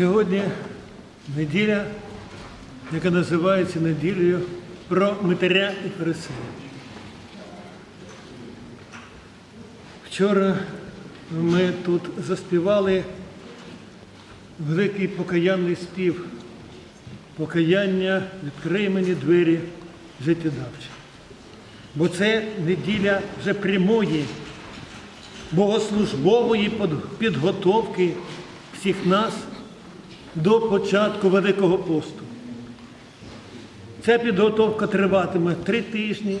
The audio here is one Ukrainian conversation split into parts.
Сьогодні неділя, яка називається неділею про Митаря і Фарисея. Вчора ми тут заспівали великий покаянний спів. Покаяння відкрий мені двері життєдавчі. Бо це неділя вже прямої богослужбової підготовки всіх нас до початку Великого посту. Ця підготовка триватиме три тижні.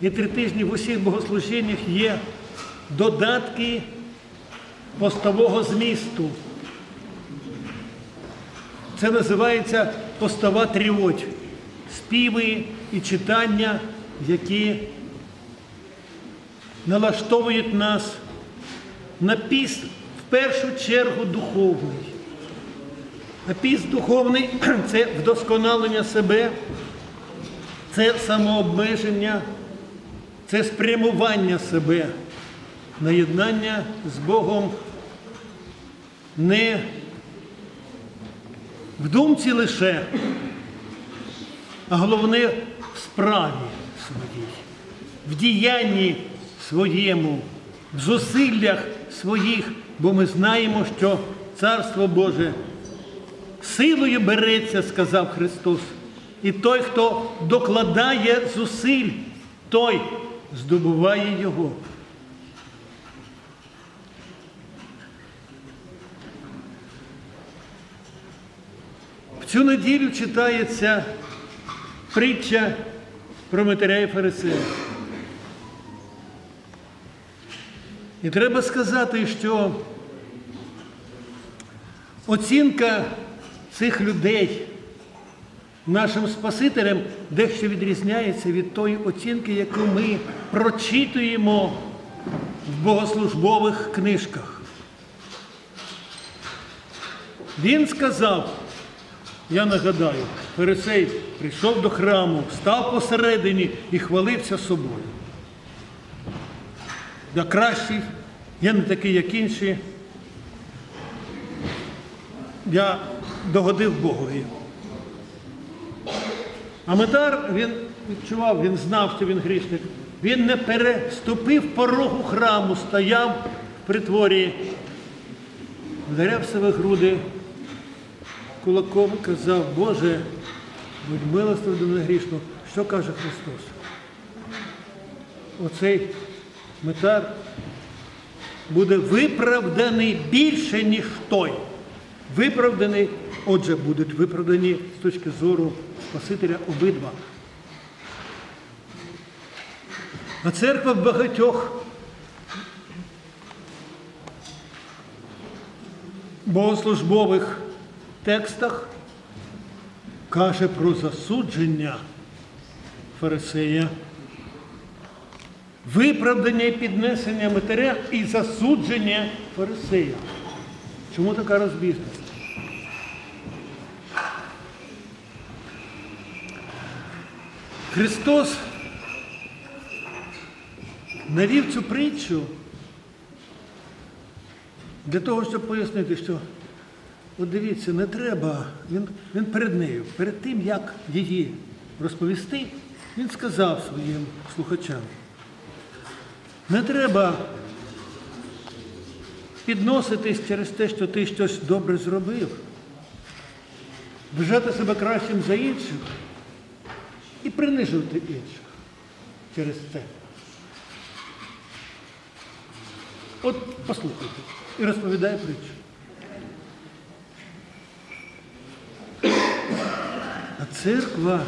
І три тижні в усіх богослужіннях є додатки постового змісту. Це називається постова тріоть. Співи і читання, які налаштовують нас на піст в першу чергу духовний. Піст духовний це вдосконалення себе, це самообмеження, це спрямування себе на єднання з Богом. Не в думці лише, а головне в справі своїй, в діянні своєму, в зусиллях своїх, бо ми знаємо, що Царство Боже силою береться, сказав Христос. І той, хто докладає зусиль, той здобуває його. В цю неділю читається притча про Митаря і Фарисея. І треба сказати, що оцінка цих людей нашим Спасителем дещо відрізняється від тої оцінки, яку ми прочитуємо в богослужбових книжках. Він сказав, я нагадаю, Фарисей прийшов до храму, став посередині і хвалився собою. Я кращий, я не такий, як інші. Я догодив Богові. А Метар, він відчував, він знав, що він грішник. Він не переступив порогу храму, стояв в притворі, вдаряв себе груди кулаком і казав, Боже, будь милостив до мене грішно. Що каже Христос? Оцей метар буде виправданий більше, ніж той. Виправданий, отже, будуть виправдані з точки зору Спасителя обидва. А церква в багатьох богослужбових текстах каже про засудження фарисея, виправдання і піднесення матеря і засудження фарисея. Чому така розбіжність? Христос навів цю притчу для того, щоб пояснити, що от дивіться, не треба, він, він перед нею, перед тим, як її розповісти, він сказав своїм слухачам, не треба підноситись через те, що ти щось добре зробив, вважати себе кращим за інших і принижувати інших через це. От послухайте, і розповідає притчу. А церква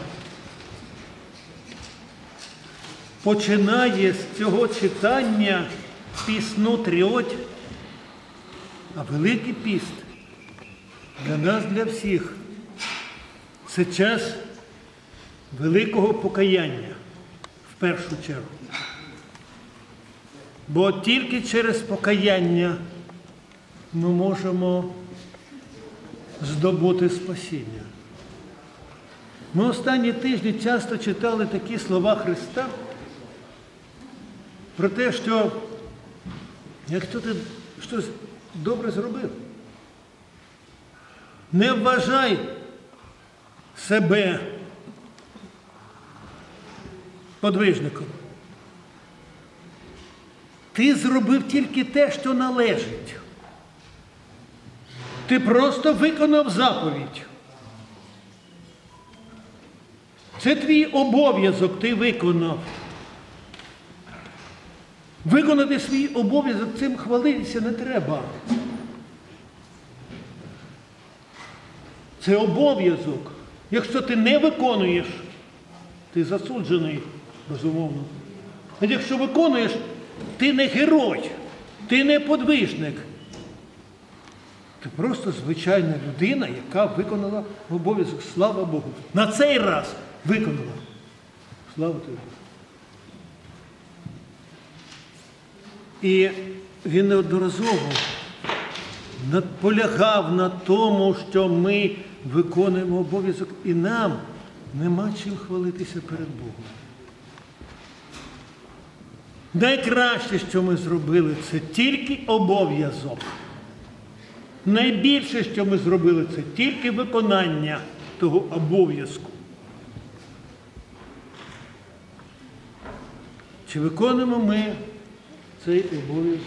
починає з цього читання пісну тріоть, а Великий піст для нас, для всіх. Це час великого покаяння в першу чергу. Бо тільки через покаяння ми можемо здобути спасіння. Ми останні тижні часто читали такі слова Христа про те, що якщо ти щось добре зробив, Не вважай себе подвижником. Ти зробив тільки те, що належить. Ти просто виконав заповідь. Це твій обов'язок, ти виконав. Виконати свій обов'язок цим хвалитися не треба. Це обов'язок. Якщо ти не виконуєш, ти засуджений, безумовно. А якщо виконуєш, ти не герой, ти не подвижник. Ти просто звичайна людина, яка виконала обов'язок. Слава Богу. На цей раз виконала. Слава тобі. І він неодноразово наполягав на тому, що ми виконуємо обов'язок, і нам нема чим хвалитися перед Богом. Найкраще, що ми зробили, це тільки обов'язок. Найбільше, що ми зробили, це тільки виконання того обов'язку. Чи виконуємо ми цей обов'язок?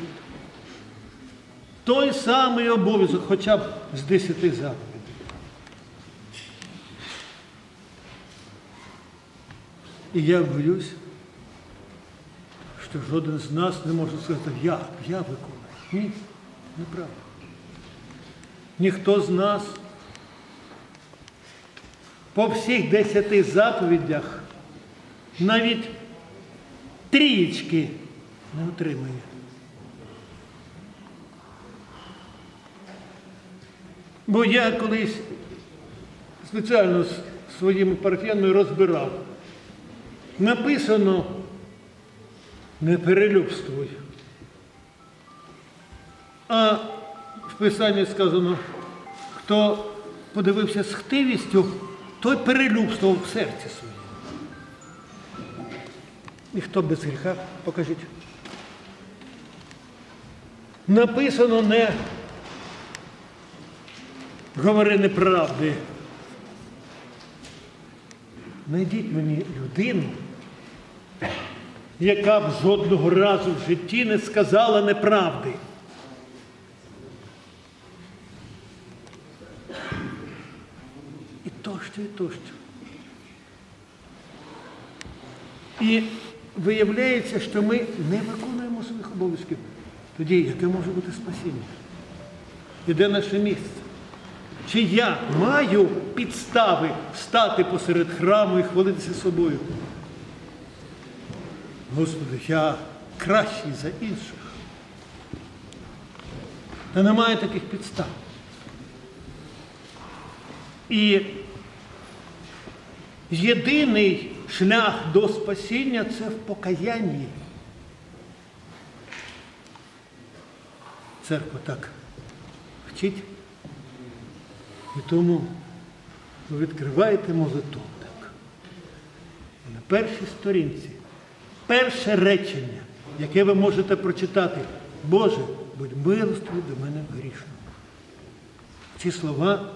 Той самий обов'язок, хоча б з десяти заповідей. І я боюсь, що жоден з нас не може сказати, я, я виконую. Ні, неправда. Ніхто з нас по всіх десяти заповідях навіть трієчки не отримує. Бо я колись спеціально з своїми парафіянами розбирав. Написано не перелюбствуй. А в Писанні сказано, хто подивився з хтивістю, той перелюбствував в серці своєму. І хто без гріха, покажіть. Написано не говори неправди. Найдіть мені людину, яка б жодного разу в житті не сказала неправди. І тощо, і тощо. І виявляється, що ми не виконуємо своїх обов'язків. Тоді яке може бути спасіння? І де наше місце? Чи я маю підстави стати посеред храму і хвалитися собою? Господи, я кращий за інших. Та немає таких підстав. І єдиний шлях до спасіння це в покаянні. Церква так вчить. І тому ви відкриваєте молитовник. На першій сторінці перше речення, яке ви можете прочитати, Боже, будь милостивий до мене грішного. Ці слова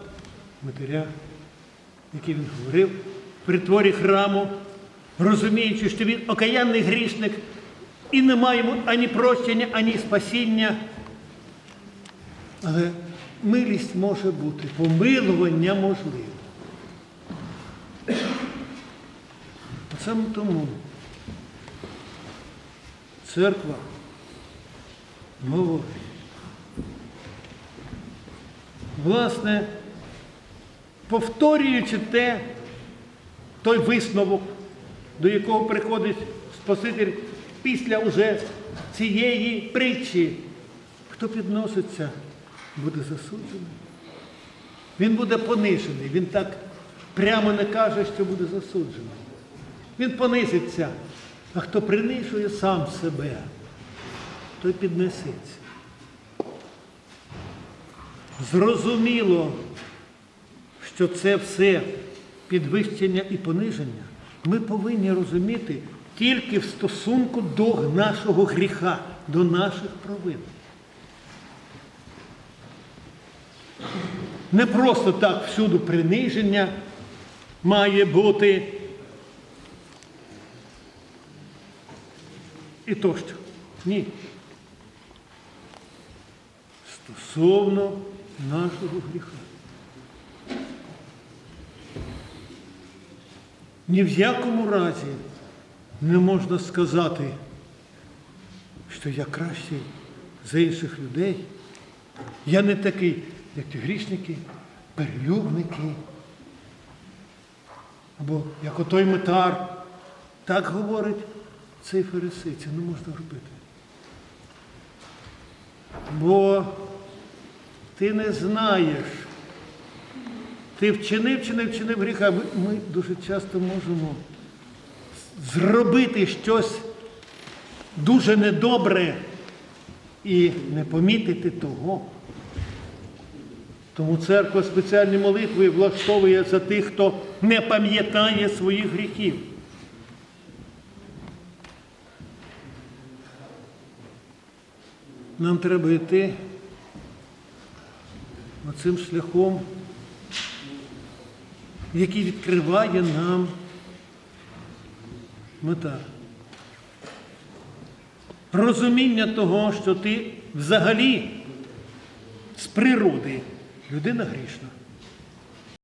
Матеря, які він говорив в притворі храму, розуміючи, що він окаянний грішник і не має йому ані прощення, ані спасіння. Але милість може бути, помилування можливе. Саме тому церква говорить. Власне, повторюючи те, той висновок, до якого приходить Спаситель після уже цієї притчі, хто підноситься, буде засуджений. Він буде понижений. Він так прямо не каже, що буде засуджений. Він понизиться. А хто принижує сам себе, той піднесеться. Зрозуміло, що це все підвищення і пониження ми повинні розуміти тільки в стосунку до нашого гріха, до наших провин. Не просто так всюди приниження має бути. І тощо. Ні. Стосовно нашого гріха. Ні в якому разі не можна сказати, що я кращий за інших людей. Я не такий, як ті грішники, перелюбники. Або як отой метар. Так говорить цей фарисей, це не можна робити. Бо ти не знаєш, ти вчинив чи не вчинив гріха. Ми, дуже часто можемо зробити щось дуже недобре і не помітити того. Тому церква спеціальні молитви влаштовує за тих, хто не пам'ятає своїх гріхів. Нам треба йти оцим шляхом, який відкриває нам мета. Розуміння того, що ти взагалі з природи людина грішна.